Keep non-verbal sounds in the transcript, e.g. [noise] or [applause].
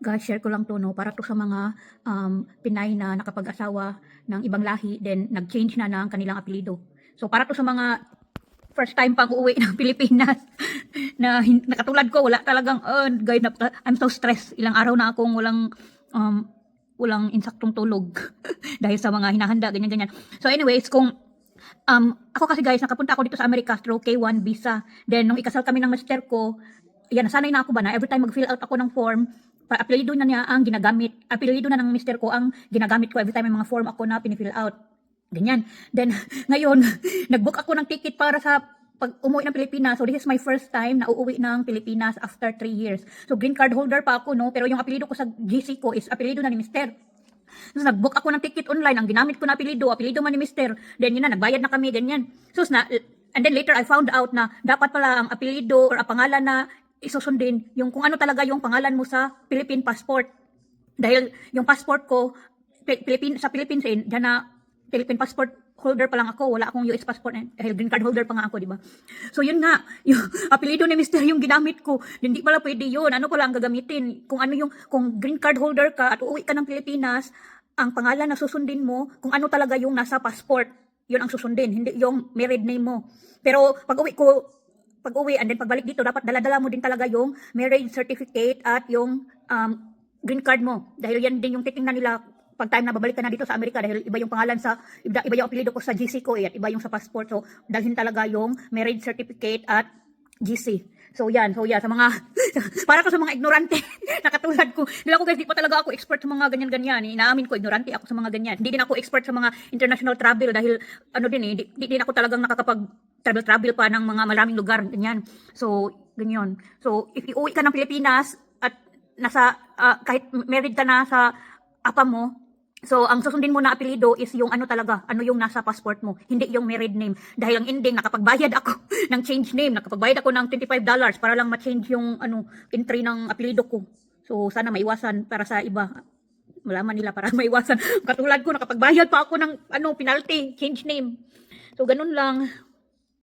guys, share ko lang to, no, para to sa mga um, Pinay na nakapag-asawa ng ibang lahi, then nag-change na ng kanilang apelido. So, para to sa mga first time pang uuwi ng [laughs] Pilipinas na hin- nakatulad ko, wala talagang, uh, guys, napaka- I'm so stressed. Ilang araw na akong walang, um, walang insaktong tulog [laughs] dahil sa mga hinahanda, ganyan-ganyan. So, anyways, kung Um, ako kasi guys, nakapunta ako dito sa Amerika through K1 visa. Then, nung ikasal kami ng master ko, yan, nasanay na ako ba na every time mag-fill out ako ng form, apelido na niya ang ginagamit, apelido na ng mister ko ang ginagamit ko every time may mga form ako na pinifill out. Ganyan. Then, [laughs] ngayon, [laughs] nag-book ako ng ticket para sa pag umuwi ng Pilipinas. So, this is my first time na uuwi ng Pilipinas after 3 years. So, green card holder pa ako, no? Pero yung apelido ko sa GC ko is apelido na ni mister. So, nag-book ako ng ticket online. Ang ginamit ko na apelido, apelido man ni Mister. Then, yun na, nagbayad na kami, ganyan. So, na, and then later, I found out na dapat pala ang apelido or ang pangalan na isusundin, yung kung ano talaga yung pangalan mo sa Philippine passport. Dahil yung passport ko, Pi- Philippine, sa Philippines, eh, dyan na Philippine passport holder pa lang ako, wala akong US passport, eh, green card holder pa nga ako, di ba? So yun nga, [laughs] yung apelido ni Mr. yung ginamit ko, hindi pala pwede yun, ano pala ang gagamitin? Kung ano yung, kung green card holder ka at uuwi ka ng Pilipinas, ang pangalan na susundin mo, kung ano talaga yung nasa passport, yun ang susundin, hindi yung married name mo. Pero pag uwi ko, pag uwi and then pagbalik dito, dapat dala-dala mo din talaga yung marriage certificate at yung um, green card mo. Dahil yan din yung titingnan nila pag time na babalik ka na dito sa Amerika dahil iba yung pangalan sa iba, iba yung apelyido ko sa GC ko eh, at iba yung sa passport. So dalhin talaga yung marriage certificate at GC. So yan, so yan sa mga [laughs] para ko sa mga ignorante [laughs] na katulad ko. Dila ko guys, di pa talaga ako expert sa mga ganyan-ganyan. Eh. Inaamin ko ignorante ako sa mga ganyan. Hindi din ako expert sa mga international travel dahil ano din eh, di, di din ako talagang nakakapag travel travel pa ng mga maraming lugar ganyan. So ganyan. So if iuwi ka ng Pilipinas at nasa ah, kahit married ka na sa apa mo, So, ang susundin mo na apelido is yung ano talaga, ano yung nasa passport mo, hindi yung married name. Dahil ang ending, nakapagbayad ako [laughs] ng change name, nakapagbayad ako ng $25 para lang ma-change yung ano, entry ng apelido ko. So, sana maiwasan para sa iba. Malaman nila para [laughs] maiwasan. Katulad ko, nakapagbayad pa ako ng ano, penalty, change name. So, ganun lang.